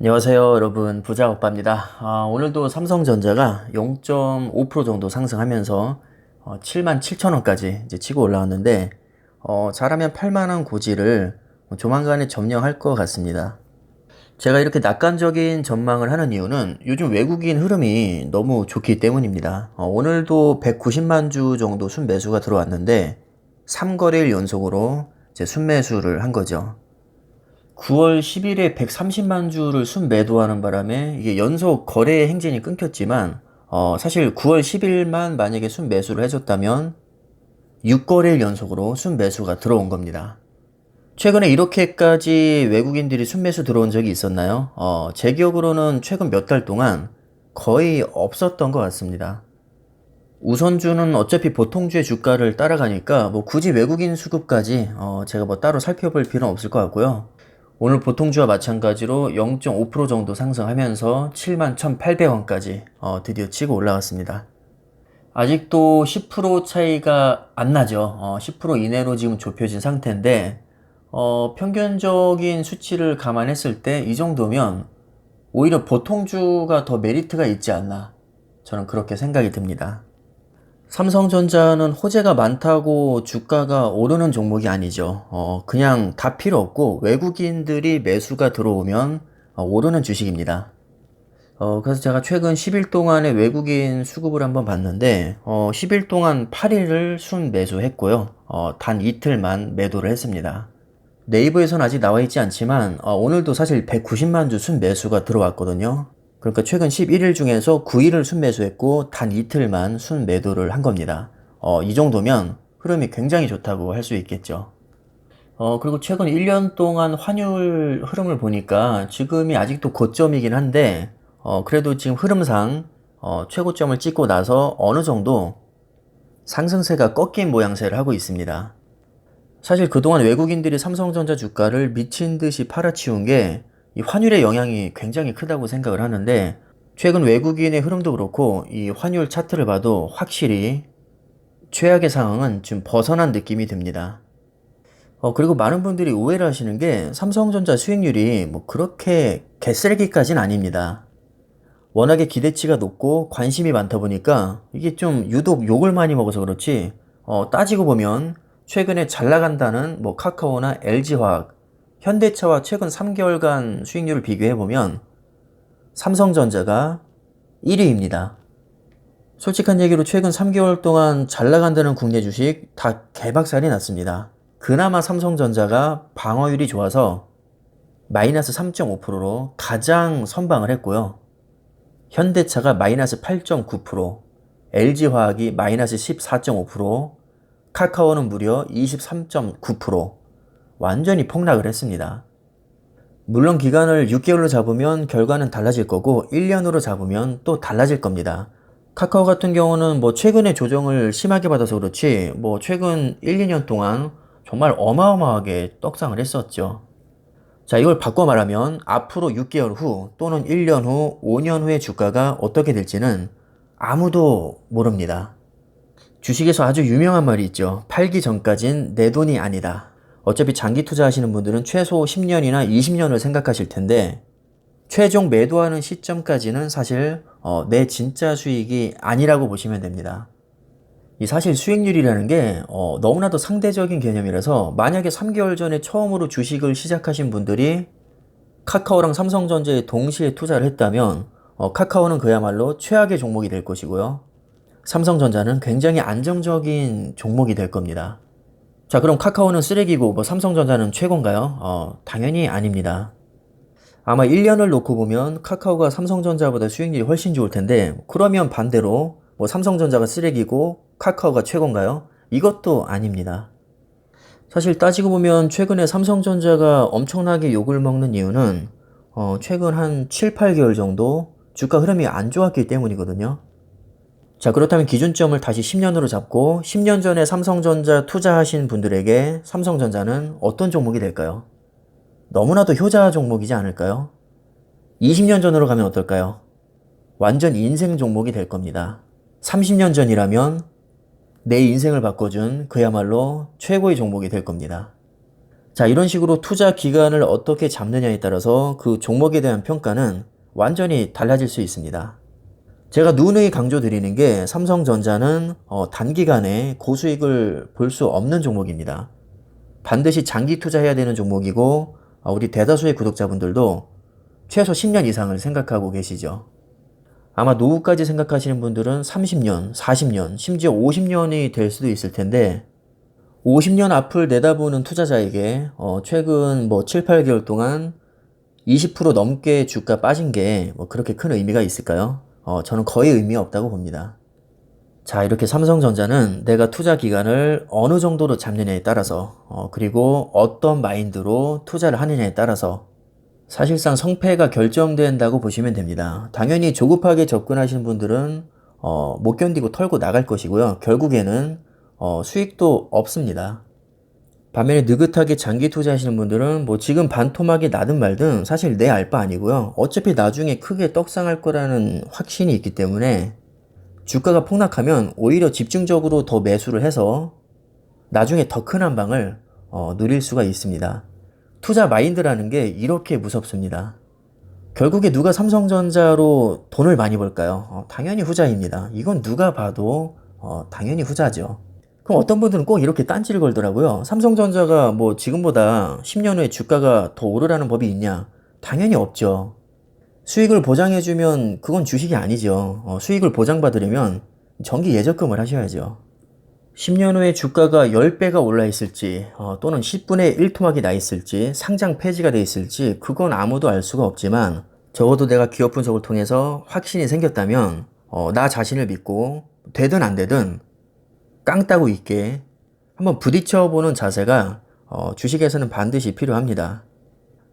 안녕하세요 여러분. 부자오빠입니다. 아, 오늘도 삼성전자가 0.5% 정도 상승하면서 어, 7만 7천원까지 이제 치고 올라왔는데 어, 잘하면 8만원 고지를 조만간에 점령할 것 같습니다. 제가 이렇게 낙관적인 전망을 하는 이유는 요즘 외국인 흐름이 너무 좋기 때문입니다. 어, 오늘도 190만 주 정도 순매수가 들어왔는데 3거래일 연속으로 이제 순매수를 한 거죠 9월 10일에 130만 주를 순매도하는 바람에 이게 연속 거래 행진이 끊겼지만 어, 사실 9월 10일만 만약에 순매수를 해줬다면 6거래일 연속으로 순매수가 들어온 겁니다. 최근에 이렇게까지 외국인들이 순매수 들어온 적이 있었나요? 어, 제 기억으로는 최근 몇 달 동안 거의 없었던 것 같습니다. 우선주는 어차피 보통주의 주가를 따라가니까 뭐 굳이 외국인 수급까지 어, 제가 뭐 따로 살펴볼 필요는 없을 것 같고요. 오늘 보통주와 마찬가지로 0.5% 정도 상승하면서 71,800원까지 어, 드디어 치고 올라갔습니다. 아직도 10% 차이가 안 나죠. 어, 10% 이내로 지금 좁혀진 상태인데 어, 평균적인 수치를 감안했을 때 이 정도면 오히려 보통주가 더 메리트가 있지 않나 저는 그렇게 생각이 듭니다. 삼성전자는 호재가 많다고 주가가 오르는 종목이 아니죠. 어, 그냥 다 필요 없고 외국인들이 매수가 들어오면 어, 오르는 주식입니다. 어, 그래서 제가 최근 10일 동안의 외국인 수급을 한번 봤는데, 어, 10일 동안 8일을 순 매수했고요. 어, 단 이틀만 매도를 했습니다. 네이버에서는 아직 나와 있지 않지만, 어, 오늘도 사실 190만 주 순 매수가 들어왔거든요. 그러니까 최근 11일 중에서 9일을 순매수했고 단 이틀만 순매도를 한 겁니다. 어, 이 정도면 흐름이 굉장히 좋다고 할 수 있겠죠. 어, 그리고 최근 1년 동안 환율 흐름을 보니까 지금이 아직도 고점이긴 한데, 어, 그래도 지금 흐름상 어, 최고점을 찍고 나서 어느 정도 상승세가 꺾인 모양새를 하고 있습니다. 사실 그동안 외국인들이 삼성전자 주가를 미친 듯이 팔아치운 게 이 환율의 영향이 굉장히 크다고 생각을 하는데 최근 외국인의 흐름도 그렇고 이 환율 차트를 봐도 확실히 최악의 상황은 좀 벗어난 느낌이 듭니다. 어, 그리고 많은 분들이 오해를 하시는 게 삼성전자 수익률이 뭐 그렇게 개쓰레기까지는 아닙니다. 워낙에 기대치가 높고 관심이 많다 보니까 이게 좀 유독 욕을 많이 먹어서 그렇지 어, 따지고 보면 최근에 잘 나간다는 뭐 카카오나 LG화학 현대차와 최근 3개월간 수익률을 비교해보면 삼성전자가 1위입니다. 솔직한 얘기로 최근 3개월 동안 잘 나간다는 국내 주식 다 개박살이 났습니다. 그나마 삼성전자가 방어율이 좋아서 마이너스 3.5%로 가장 선방을 했고요. 현대차가 마이너스 8.9%, LG화학이 마이너스 14.5%, 카카오는 무려 23.9%, 완전히 폭락을 했습니다. 물론 기간을 6개월로 잡으면 결과는 달라질 거고 1년으로 잡으면 또 달라질 겁니다. 카카오 같은 경우는 뭐 최근에 조정을 심하게 받아서 그렇지 뭐 최근 1, 2년 동안 정말 어마어마하게 떡상을 했었죠. 자, 이걸 바꿔 말하면 앞으로 6개월 후 또는 1년 후, 5년 후의 주가가 어떻게 될지는 아무도 모릅니다. 주식에서 아주 유명한 말이 있죠. 팔기 전까진 내 돈이 아니다. 어차피 장기 투자하시는 분들은 최소 10년이나 20년을 생각하실 텐데 최종 매도하는 시점까지는 사실 어, 내 진짜 수익이 아니라고 보시면 됩니다. 이 사실 수익률이라는 게 어, 너무나도 상대적인 개념이라서 만약에 3개월 전에 처음으로 주식을 시작하신 분들이 카카오랑 삼성전자에 동시에 투자를 했다면 어, 카카오는 그야말로 최악의 종목이 될 것이고요. 삼성전자는 굉장히 안정적인 종목이 될 겁니다. 자, 그럼 카카오는 쓰레기고 뭐 삼성전자는 최고인가요? 어, 당연히 아닙니다. 아마 1년을 놓고 보면 카카오가 삼성전자보다 수익률이 훨씬 좋을 텐데 그러면 반대로 뭐 삼성전자가 쓰레기고 카카오가 최고인가요? 이것도 아닙니다. 사실 따지고 보면 최근에 삼성전자가 엄청나게 욕을 먹는 이유는 어, 최근 한 7, 8개월 정도 주가 흐름이 안 좋았기 때문이거든요. 자, 그렇다면 기준점을 다시 10년으로 잡고 10년 전에 삼성전자 투자하신 분들에게 삼성전자는 어떤 종목이 될까요? 너무나도 효자 종목이지 않을까요? 20년 전으로 가면 어떨까요? 완전 인생 종목이 될 겁니다. 30년 전이라면 내 인생을 바꿔준 그야말로 최고의 종목이 될 겁니다. 자, 이런 식으로 투자 기간을 어떻게 잡느냐에 따라서 그 종목에 대한 평가는 완전히 달라질 수 있습니다. 제가 누누이 강조드리는 게 삼성전자는 어, 단기간에 고수익을 볼 수 없는 종목입니다. 반드시 장기 투자해야 되는 종목이고 어, 우리 대다수의 구독자분들도 최소 10년 이상을 생각하고 계시죠. 아마 노후까지 생각하시는 분들은 30년, 40년, 심지어 50년이 될 수도 있을 텐데 50년 앞을 내다보는 투자자에게 어, 최근 뭐 7, 8개월 동안 20% 넘게 주가 빠진 게 뭐 그렇게 큰 의미가 있을까요? 어, 저는 거의 의미 없다고 봅니다. 자, 이렇게 삼성전자는 내가 투자 기간을 어느 정도로 잡느냐에 따라서, 어, 그리고 어떤 마인드로 투자를 하느냐에 따라서 사실상 성패가 결정된다고 보시면 됩니다. 당연히 조급하게 접근하시는 분들은 어, 못 견디고 털고 나갈 것이고요. 결국에는 어, 수익도 없습니다. 반면에 느긋하게 장기 투자하시는 분들은 뭐 지금 반토막이 나든 말든 사실 내 알 바 아니고요. 어차피 나중에 크게 떡상할 거라는 확신이 있기 때문에 주가가 폭락하면 오히려 집중적으로 더 매수를 해서 나중에 더 큰 한방을 어, 누릴 수가 있습니다. 투자 마인드라는 게 이렇게 무섭습니다. 결국에 누가 삼성전자로 돈을 많이 벌까요? 어, 당연히 후자입니다. 이건 누가 봐도 어, 당연히 후자죠. 그럼 어떤 분들은 꼭 이렇게 딴지를 걸더라고요. 삼성전자가 뭐 지금보다 10년 후에 주가가 더 오르라는 법이 있냐? 당연히 없죠. 수익을 보장해주면 그건 주식이 아니죠. 어, 수익을 보장받으려면 정기 예적금을 하셔야죠. 10년 후에 주가가 10배가 올라 있을지, 어, 또는 10분의 1토막이 나 있을지, 상장 폐지가 돼 있을지, 그건 아무도 알 수가 없지만, 적어도 내가 기업 분석을 통해서 확신이 생겼다면, 어, 나 자신을 믿고, 되든 안 되든, 깡 따고 있게 한번 부딪혀보는 자세가 어, 주식에서는 반드시 필요합니다.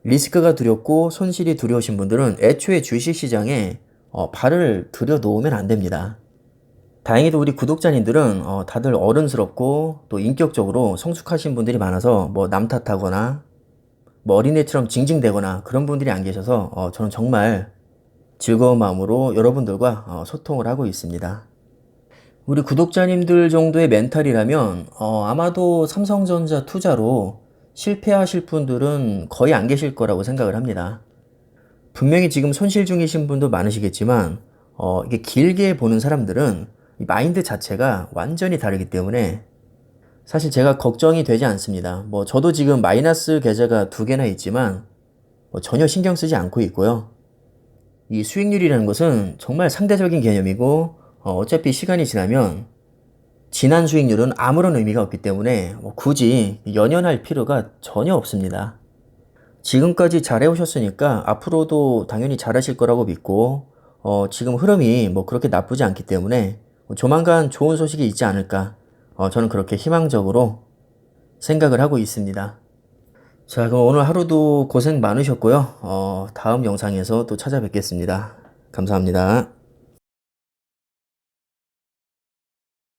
리스크가 두렵고 손실이 두려우신 분들은 애초에 주식시장에 어, 발을 들여놓으면 안 됩니다. 다행히도 우리 구독자님들은 어, 다들 어른스럽고 또 인격적으로 성숙하신 분들이 많아서 뭐 남 탓하거나 뭐 어린애처럼 징징대거나 그런 분들이 안 계셔서 어, 저는 정말 즐거운 마음으로 여러분들과 어, 소통을 하고 있습니다. 우리 구독자님들 정도의 멘탈이라면 어, 아마도 삼성전자 투자로 실패하실 분들은 거의 안 계실 거라고 생각을 합니다. 분명히 지금 손실 중이신 분도 많으시겠지만 어, 이게 길게 보는 사람들은 이 마인드 자체가 완전히 다르기 때문에 사실 제가 걱정이 되지 않습니다. 뭐 저도 지금 마이너스 계좌가 두 개나 있지만 뭐 전혀 신경 쓰지 않고 있고요. 이 수익률이라는 것은 정말 상대적인 개념이고 어, 차피 시간이 지나면 지난 수익률은 아무런 의미가 없기 때문에 뭐 굳이 연연할 필요가 전혀 없습니다. 지금까지 잘해오셨으니까 앞으로도 당연히 잘하실 거라고 믿고 어, 지금 흐름이 뭐 그렇게 나쁘지 않기 때문에 뭐 조만간 좋은 소식이 있지 않을까 어, 저는 그렇게 희망적으로 생각을 하고 있습니다. 자 그럼 오늘 하루도 고생 많으셨고요. 어, 다음 영상에서 또 찾아뵙겠습니다. 감사합니다.